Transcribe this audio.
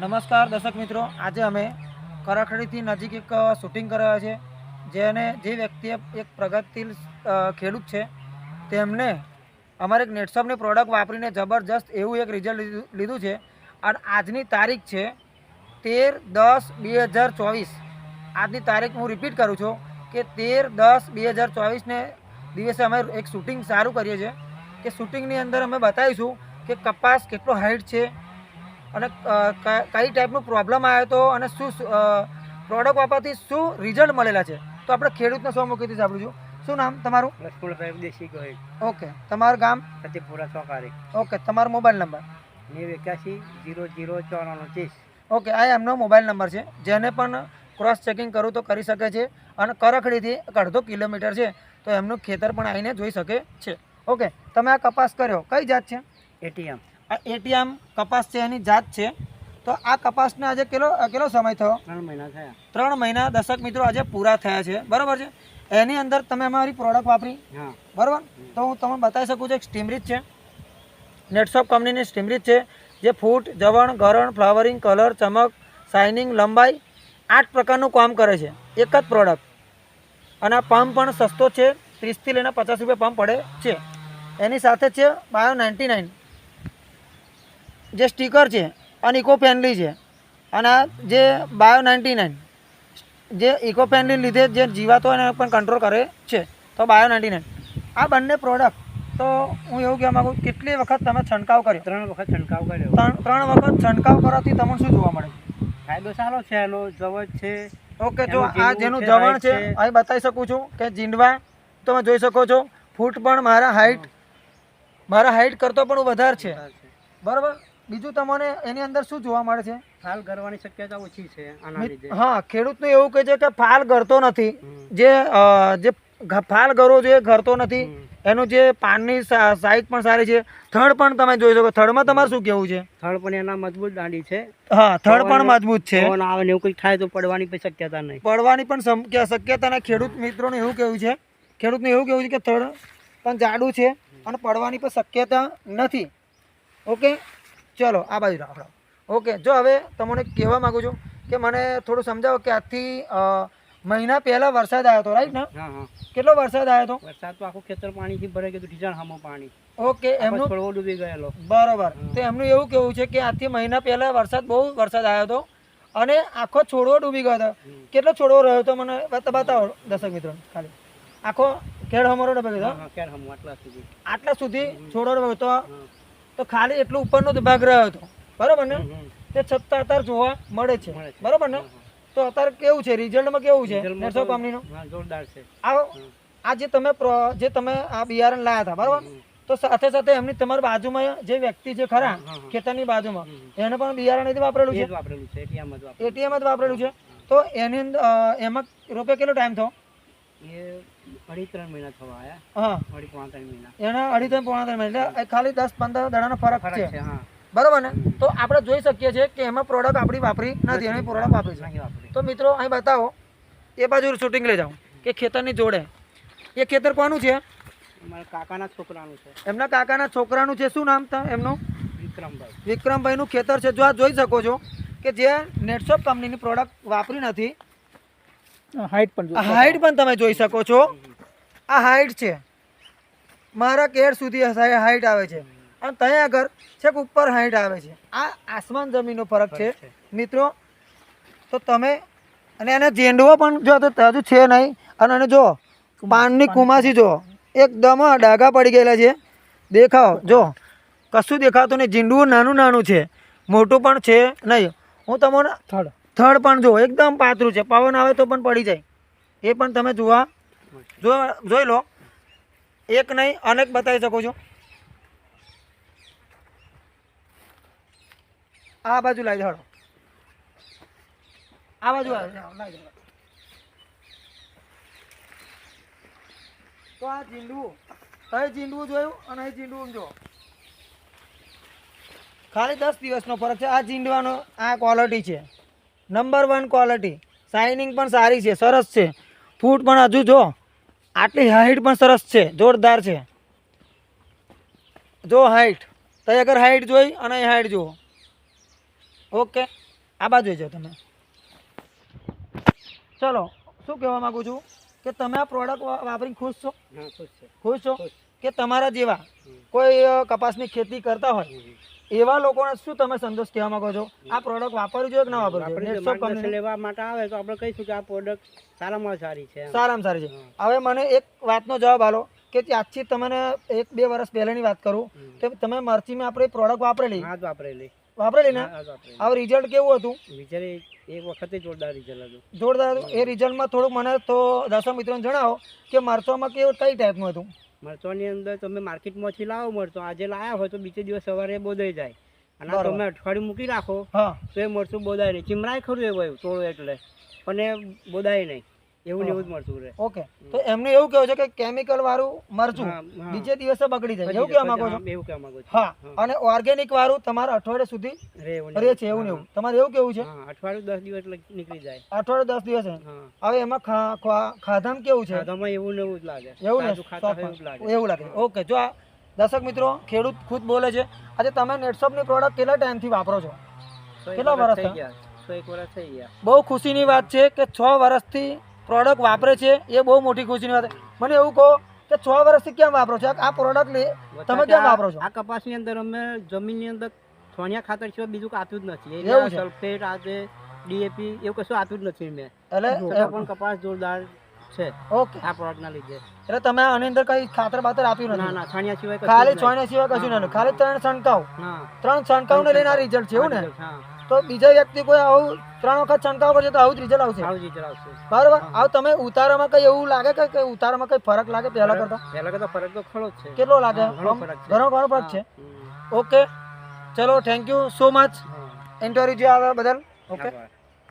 નમસ્કાર દર્શક મિત્રો. આજે અમે કરાખડીથી નજીક એક શૂટિંગ કરાવ્યા છે જેને જે વ્યક્તિએ એક પ્રગતિશીલ ખેડૂત છે, તેમને અમારે એક નેટશોપની પ્રોડક્ટ વાપરીને જબરજસ્ત એવું એક રિઝલ્ટ લીધું છે. અને આજની તારીખ છે તેર દસ બે હજાર ચોવીસ. આજની તારીખ હું રિપીટ કરું છું કે તેર દસ બે હજાર ચોવીસને દિવસે અમે એક શૂટિંગ સારું કરીએ છીએ. કે શૂટિંગની અંદર અમે બતાવીશું કે કપાસ કેટલો હાઈટ છે અને કઈ ટાઈપનું પ્રોબ્લેમ આવ્યો હતો અને શું પ્રોડક્ટ વાપરથી શું રિઝલ્ટ મળેલા છે? તો આપણે ખેડૂતને સો મૂકીથી છું શું નામ તમારું? દેશી ગોહિલ. ઓકે. તમારું ગામ? ફતેપુરા ચોકારી. ઓકે. તમારો મોબાઈલ નંબર? નેવ એક્યાસી જીરો જીરો ચોરાણું ત્રીસ. ઓકે. આ એમનો મોબાઈલ નંબર છે. જેને પણ ક્રોસ ચેકિંગ કરવું તો કરી શકે છે અને કરખડીથી એક અડધો કિલોમીટર છે. તો એમનું ખેતર પણ આવીને જોઈ શકે છે. ઓકે. તમે આ કપાસ કર્યો. કઈ જાત છે? એટીએમ. આ એટીએમ કપાસ છે એની જાત છે. તો આ કપાસને આજે કેટલો કેટલો સમય થયો? ત્રણ મહિના થયા. ત્રણ મહિના દશક મિત્રો આજે પૂરા થયા છે. બરાબર છે? એની અંદર તમે અમારી પ્રોડક્ટ વાપરી. હા. બરાબર? તો હું તમને બતાવી શકું છું એક સ્ટીમરીજ છે. નેટશોપ કંપનીની સ્ટીમરીજ છે જે ફૂટ જવણ ગરણ ફ્લાવરિંગ કલર ચમક શાઇનિંગ લંબાઈ આઠ પ્રકારનું કામ કરે છે. એક જ પ્રોડક્ટ અને આ પંપ પણ સસ્તો છે. ત્રીસથી લઈને પચાસ રૂપિયા પંપ પડે છે. એની સાથે છે બાયો નાઇન્ટી નાઇન જે સ્ટીકર છે અને ઇકો ફ્રેન્ડલી છે. અને આ જે બાયો નાઇન્ટી નાઇન જે ઇકો ફ્રેન્ડલી લીધે જે જીવાતો એને પણ કંટ્રોલ કરે છે તો બાયો નાઇન્ટી નાઇન આ બંને પ્રોડક્ટ તો હું એવું કહેવા માગું કેટલી વખત તમે છંટકાવ કર્યો? ત્રણ વખત છંટકાવ કર્યો. ત્રણ ત્રણ વખત છંટકાવ કરવાથી તમને શું જોવા મળે? ફાયદો સારો છે એનો જવજ છે. ઓકે જો આ જેનું જવણ છે છે. અહીં બતાવી શકું છું કે જીંડવા તમે જોઈ શકો છો ફૂટ પણ મારા હાઈટ મારા હાઈટ કરતો પણ વધારે છે. બરાબર? બીજું તમને એની અંદર શું જોવા મળે છે? ફાલ ગરવાની શક્યતા ઓછી છે આના લીધે. હા ખેડૂતનું એવું કહે છે કે ફાલ ગરતો નથી. જે જે ફાલ ગરવો જોઈએ ગરતો નથી એનું જે પાનની સાઈઝ પણ સારી છે. થડ પણ તમે જોઈ શકો. થડમાં તમારે શું કેવું છે? થડ પણ એના મજબૂત દાંડી છે. હા થડ પણ મજબૂત છે. આવે ને એવું કંઈક થાય તો પડવાની પણ શક્યતા નહીં. પડવાની પણ શક્યતા અને ખેડૂત મિત્રોને એવું કેવું છે ખેડૂતને એવું કેવું છે કે થડ પણ જાડું છે અને પડવાની પણ શક્યતા નથી. ઓકે? ચલો આ બાજુ રાખો ઓકે જો હવે તમને કહેવા માગું છું કે મને થોડું સમજાવો કે આજથી મહિના પહેલા વરસાદ આવ્યો હતો રાઈટ ને? કેટલો વરસાદ આવ્યો હતો? વરસાદ તો આખું ખેતર પાણીથી ભરાઈ ગયું ઢીજાણ હામો પાણી. ઓકે એમનું છોડવો ડૂબી ગયેલો. બરોબર. તો એમનું એવું કેવું છે કે આજથી મહિના પહેલાં વરસાદ બહુ વરસાદ આવ્યો હતો અને આખો છોડવો ડૂબી ગયો હતો. કેટલો છોડવો રહ્યો હતો મને બતા- બતાવો દર્શક મિત્રો ખાલી. આખો ખેડ હમરો ડૂબી ગયો આટલા સુધી. આટલા સુધી છોડવો ડૂબ્યો હતો. તો ખાલી એટલો ઉપરનો જ ભાગ રહ્યો હતો. બરોબર ને. તે છતાં અત્યારે જોવા મળે છે. બરાબર ને. તો અત્યારે કેવું છે? રિઝલ્ટમાં કેવું છે? નરસો તો- જોરદાર છે. આ આ જે તમે જે તમે આ બિયારણ લાયા હતા બરોબર? તો સાથે સાથે એમની તમારી બાજુમાં જે વ્યક્તિ છે ખરા. ખેતરની બાજુમાં એને પણ બિયારણ જ વાપરેલું છે. વાપરેલું. એટીએમ જ વાપરેલું છે? તો એની અંદર એમાં રોપે કેટલો ટાઈમ થયો? એ અઢી ત્રણ મહિના થવા આયા. હા. અઢી પોણા ત્રણ મહિના. એના અઢી ત્રણ પોણા ત્રણ મહિના. એટલે ખાલી દસ પંદર દાડાનો ફરક છે. હા. બરાબર ને? તો આપણે જોઈ શકીએ છીએ કે એમાં પ્રોડક્ટ આપણી વાપરી નથી એની પ્રોડક્ટ વાપરી છે. તો મિત્રો અહીં બતાવો. એ બાજુ શૂટિંગ લઈ જાઓ. કે ખેતરની જોડે. એ ખેતર કોનું છે? કાકાના છોકરાનું છે. એમના કાકાના છોકરાનું છે. શું નામ તા એમનું? વિક્રમભાઈ. વિક્રમભાઈનું ખેતર છે. જો આ જોઈ શકો છો કે જે નેટશોપ કંપનીની પ્રોડક્ટ વાપરી નથી હાઈટ પણ હાઈટ પણ તમે જોઈ શકો છો. આ હાઈટ છે. મારા કેર સુધી હાઈટ આવે છે. અને ત્યાં આગળ છેક ઉપર હાઈટ આવે છે. આ આસમાન જમીનનો ફરક છે. મિત્રો તો તમે અને એને ઝેંડવો પણ જો તો હજુ છે નહીં. અને એને જો પાનની કુમાસી જો એકદમ ડાઘા પડી ગયેલા છે. દેખાવ જો કશું દેખાતું નહીં. ઝીંડવું નાનું નાનું છે. મોટું પણ છે નહીં. હું તમને થર્ડ થડ પણ જો એકદમ પાતળું છે. પવન આવે તો પણ પડી જાય. એ પણ તમે જોવા જોઈ લો. એક નહીં, અનેક બતાવી શકો છો. આ બાજુ લાવી દો આ બાજુ તો આ ઝીંડવું અહીં ઝીંડવું જોયું અને અહીં ઝીંડવું જો ખાલી દસ દિવસનો ફરક છે. આ ઝીંડવાનો આ ક્વોલિટી છે. નંબર વન ક્વોલિટી શાઇનિંગ પણ સારી છે સરસ છે. ફૂટ પણ હજુ જો આટલી હાઈટ પણ સરસ છે જોરદાર છે. જો હાઈટ તો આગળ હાઈટ જોઈ અને અહીં હાઈટ જુઓ. ઓકે આ બાજુ જાઓ તમે. ચલો શું કહેવા માગું છું? કે તમે આ પ્રોડક્ટ વાપરીને ખુશ છો? ખુશ છો. કે તમારા જેવા કોઈ કપાસની ખેતી કરતા હોય. એવા લોકોને શું તમે સંદેશ કહેવા માંગો છો? આ પ્રોડક્ટ વાપરવી જોઈએ કે ના વાપરવી જોઈએ લેવા માટે આવે તો આપણે કહીશું કે આ પ્રોડક્ટ સારામાં સારી છે સારામાં સારી છે. હવે મને એક વાતનો જવાબ આલો કે આજથી તમને એક બે વર્ષ પહેલાની વાત કરું. કે તમે મરચીમાં આપણે પ્રોડક્ટ વાપરેલી? હા વાપરેલી. વાપરેલી ને? હવે રિઝલ્ટ કેવું હતું? રિઝલ્ટ એક વખતે જોરદાર રિઝલ્ટ હતું. જોરદાર હતું. એ રિઝલ્ટમાં થોડુંક મને તો દર્શક મિત્રોને જણાવો કે મરચોમાં કેવું કઈ ટાઈપનું હતું? મરચોની અંદર તમે માર્કેટમાંથી લાવો મરચો. આજે લાયા હોય તો બીજે દિવસ સવારે બોદાઈ જાય. અને આ તમે અઠવાડિયું મૂકી રાખો તો એ મરચું બોદાય નહીં. ચીમરાય ખરું એવું તોડું એટલે. પણ એ બોદાય નહીં. એવું એવું જ મરચું રહે. ઓકે. તો એમને એવું કેવું છે કે કેમિકલ વાળું મરચું. બીજે દિવસે બગડી જાય. એવું કહેવા માંગો છો? એવું કહેવા માંગો છો. હા. અને ઓર્ગેનિક વાળું તમારે અઠવાડિયા સુધી રહે એવું ને છે એવું એવું. તમારે એવું કેવું છે? અઠવાડિયું દસ દિવસ નીકળી જાય. અઠવાડિયું દસ દિવસ હવે એમાં ખા- ખા- કેવું છે? ખાધામાં એવું ને એવું જ લાગે. એવું લાગે. એવું લાગે. ઓકે જો આ દર્શક મિત્રો ખેડૂત ખુદ બોલે છે આજે તમે નેટશોપની પ્રોડક્ટ કેટલા ટાઈમથી વાપરો છો? કેટલા વર્ષ થઈ ગયા. એક વર્ષ થઈ ગયા. બહુ ખુશીની વાત છે કે છ વર્ષથી પ્રોડક્ટ વાપરે છે એ બહુ મોટી ખુશીની વાત મને એવું કહો કે છ વર્ષથી કેમ વાપરો છો? આ પ્રોડક્ટ લે તમે કેમ વાપરો છો? આ કપાસની અંદર અમે જમીનની અંદર છોણિયા ખાતર સિવાય બીજું આપ્યું જ નથી? સલ્ફેટ આ છે ડીએપી એવું કશું આપ્યું જ નથી મેં. એટલે પણ કપાસ જોરદાર છે ઓકે. આ પ્રોડક્ટના લીધે. એટલે તમે આની અંદર કઈ ખાતર બાતર આપ્યું નથી? ના છાણિયા સિવાય કશું ખાલી જ સિવાય કશું નથી. ખાલી ત્રણ છંટકાવ. ત્રણ હા ને લઈને આ રિઝલ્ટ છે એવું ને? તો બીજા વ્યક્તિ કોઈ આવું ત્રણ વખત છંટકાવ કરશે તો આવું જ રિઝલ્ટ આવશે. આવું જ રિઝલ્ટ આવશે. બરાબર? આવ તમે ઉતારામાં કઈ એવું લાગે કે કે ઉતારામાં કઈ ફરક લાગે પહેલા કરતા? પહેલા કરતા ફરક તો ખરો છે. કેટલો લાગે? ઘણો. ઘણો ફરક છે. ઓકે. ચલો thank you so much. Interview જે આવે બદલ. ઓકે.